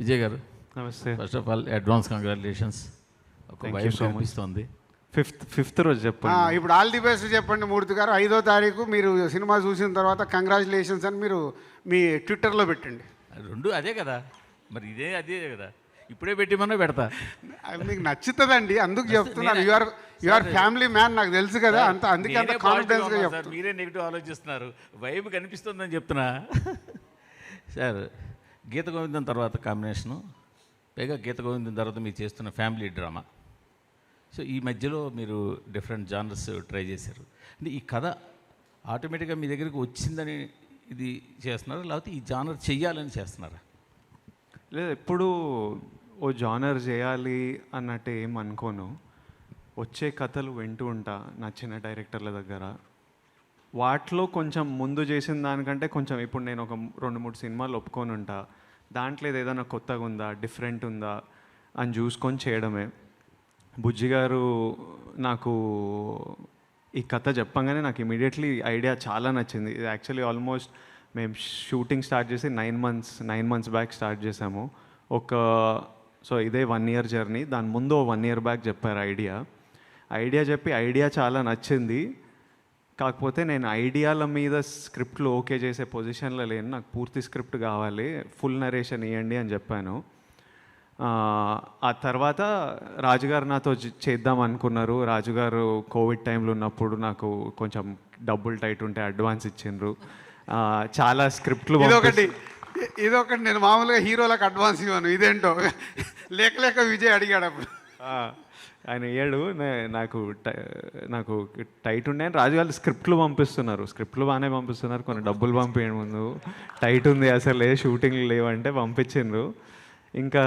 విజయ్ గారు నమస్తే. First of all advance congratulations ఒక wife. కనిపిస్తుంది. ఫిఫ్త్ ఫిఫ్త్ రోజు ఆ, చెప్పండి ఇప్పుడు ఆల్ ది బెస్ట్ చెప్పండి మూర్తి గారు. ఐదో తారీఖు మీరు సినిమా చూసిన తర్వాత కంగ్రాచులేషన్స్ అని మీరు మీ ట్విట్టర్లో పెట్టండి. రెండు అదే కదా. మరి ఇదే అదే కదా. ఇప్పుడే పెట్టిమన్నా పెడతా. మీకు నచ్చుతుందండి. అందుకు చెప్తున్నాను. యువర్ యువర్ ఫ్యామిలీ మ్యాన్ నాకు తెలుసు కదా. అంత అందుకే అంత కాన్ఫిడెన్స్గా సార్. మీరే నెగిటివ్ ఆలోచిస్తున్నారు. వైబ్ కనిపిస్తుందని చెప్తున్నా. సార్ గీత గోవిందం తర్వాత కాంబినేషను. పైగా గీత గోవిందం తర్వాత మీరు చేస్తున్న ఫ్యామిలీ డ్రామా. సో ఈ మధ్యలో మీరు డిఫరెంట్ జానర్స్ ట్రై చేశారు. అంటే ఈ కథ ఆటోమేటిక్గా మీ దగ్గరికి వచ్చిందని ఇది చేస్తున్నారా? లేకపోతే ఈ జానర్ చెయ్యాలని చేస్తున్నారా? లేదు ఎప్పుడు ఓ జానర్ చేయాలి అన్నట్టు ఏం అనుకోను. వచ్చే కథలు వింటూ ఉంటా నచ్చిన డైరెక్టర్ల దగ్గర. వాటిలో కొంచెం ముందు చేసిన దానికంటే కొంచెం ఇప్పుడు నేను ఒక రెండు మూడు సినిమాలు ఒప్పుకొని ఉంటా. దాంట్లో ఏదైనా కొత్తగా ఉందా డిఫరెంట్ ఉందా అని చూసుకొని చేయడమే. బుజ్జి గారు నాకు ఈ కథ చెప్పంగానే నాకు ఇమీడియట్లీ ఐడియా చాలా నచ్చింది. ఇది యాక్చువల్లీ ఆల్మోస్ట్ మేము షూటింగ్ స్టార్ట్ చేసి nine months nine months back start చేసాము. ఒక సో ఇదే వన్ ఇయర్ జర్నీ దాని ముందు వన్ ఇయర్ బ్యాక్ చెప్పారు ఐడియా ఐడియా చెప్పి ఐడియా చాలా నచ్చింది. కాకపోతే నేను ఐడియాల మీద స్క్రిప్ట్లు ఓకే చేసే పొజిషన్లో లేను. నాకు పూర్తి స్క్రిప్ట్ కావాలి. ఫుల్ నరేషన్ ఇవ్వండి అని చెప్పాను. ఆ, తర్వాత రాజుగారు నాతో చేద్దాం అనుకున్నారు. రాజుగారు కోవిడ్ టైంలో ఉన్నప్పుడు నాకు కొంచెం డబ్బులు టైట్ ఉంటే అడ్వాన్స్ ఇచ్చిండ్రు. చాలా స్క్రిప్ట్లు ఇదొకటి. ఇదొకటి నేను మామూలుగా హీరోలకు అడ్వాన్స్ ఇవ్వను. ఇదేంటో? లేక లేక విజయ్ అడిగాడు అప్పుడు. ఆయన ఏడు నాకు టై- నాకు టైట్ ఉండే రాజు గారు స్క్రిప్ట్లు పంపిస్తున్నారు. స్క్రిప్ట్లు బాగానే పంపిస్తున్నారు. కొన్ని డబ్బులు పంపించడం ముందు. టైట్ ఉంది అసలు ఏ లేవంటే పంపించిండ్రు. ఇంకా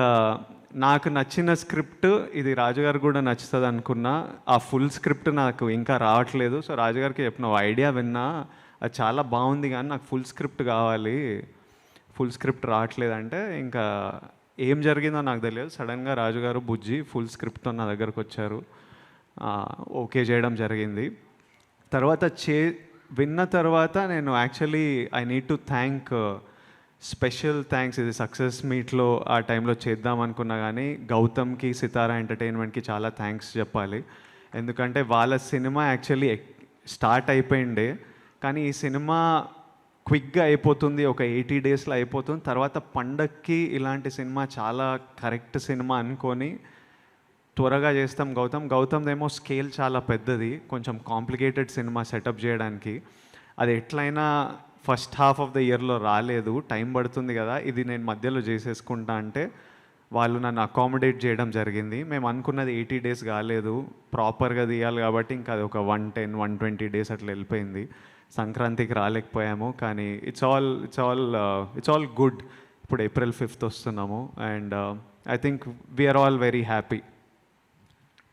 నాకు నచ్చిన స్క్రిప్ట్ ఇది రాజుగారు కూడా నచ్చుతుంది అనుకున్నా. ఆ ఫుల్ స్క్రిప్ట్ నాకు ఇంకా రావట్లేదు. సో రాజుగారికి చెప్పిన ఐడియా విన్నా అది చాలా బాగుంది కానీ నాకు ఫుల్ స్క్రిప్ట్ కావాలి. ఫుల్ స్క్రిప్ట్ రావట్లేదంటే ఇంకా ఏం జరిగిందో నాకు తెలియదు. సడన్గా రాజుగారు బుజ్జి ఫుల్ స్క్రిప్ట్తో నా దగ్గరకు వచ్చారు. ఓకే చేయడం జరిగింది. తర్వాత చే విన్న తర్వాత నేను actually I need to thank special thanks ఇది సక్సెస్ మీట్లో ఆ టైంలో చేద్దాం అనుకున్నా కానీ గౌతమ్కి సితారా ఎంటర్టైన్మెంట్కి చాలా థ్యాంక్స్ చెప్పాలి. ఎందుకంటే వాళ్ళ సినిమా యాక్చువల్లీ స్టార్ట్ అయిపోయిండే. కానీ ఈ సినిమా క్విక్గా అయిపోతుంది ఒక ఎయిటీ డేస్లో అయిపోతుంది. తర్వాత పండక్కి ఇలాంటి సినిమా చాలా కరెక్ట్ సినిమా అనుకొని త్వరగా చేస్తాం గౌతమ్. గౌతమ్దేమో స్కేల్ చాలా పెద్దది కొంచెం కాంప్లికేటెడ్ సినిమా సెటప్ చేయడానికి. అది ఎట్లయినా ఫస్ట్ హాఫ్ ఆఫ్ ద ఇయర్లో రాలేదు టైం పడుతుంది కదా ఇది నేను మధ్యలో చేసేసుకుంటా అంటే వాళ్ళు నన్ను అకామిడేట్ చేయడం జరిగింది. మేము అనుకున్నది ఎయిటీ డేస్ కాలేదు. ప్రాపర్గా తీయాలి కాబట్టి ఇంకా అది ఒక one ten one twenty days అట్లా వెళ్ళిపోయింది. సంక్రాంతికి రాలేకపోయాము. కానీ it's all it's all it's all good ఇప్పుడు ఏప్రిల్ ఫిఫ్త్ వస్తున్నాము. And I think we're all very happy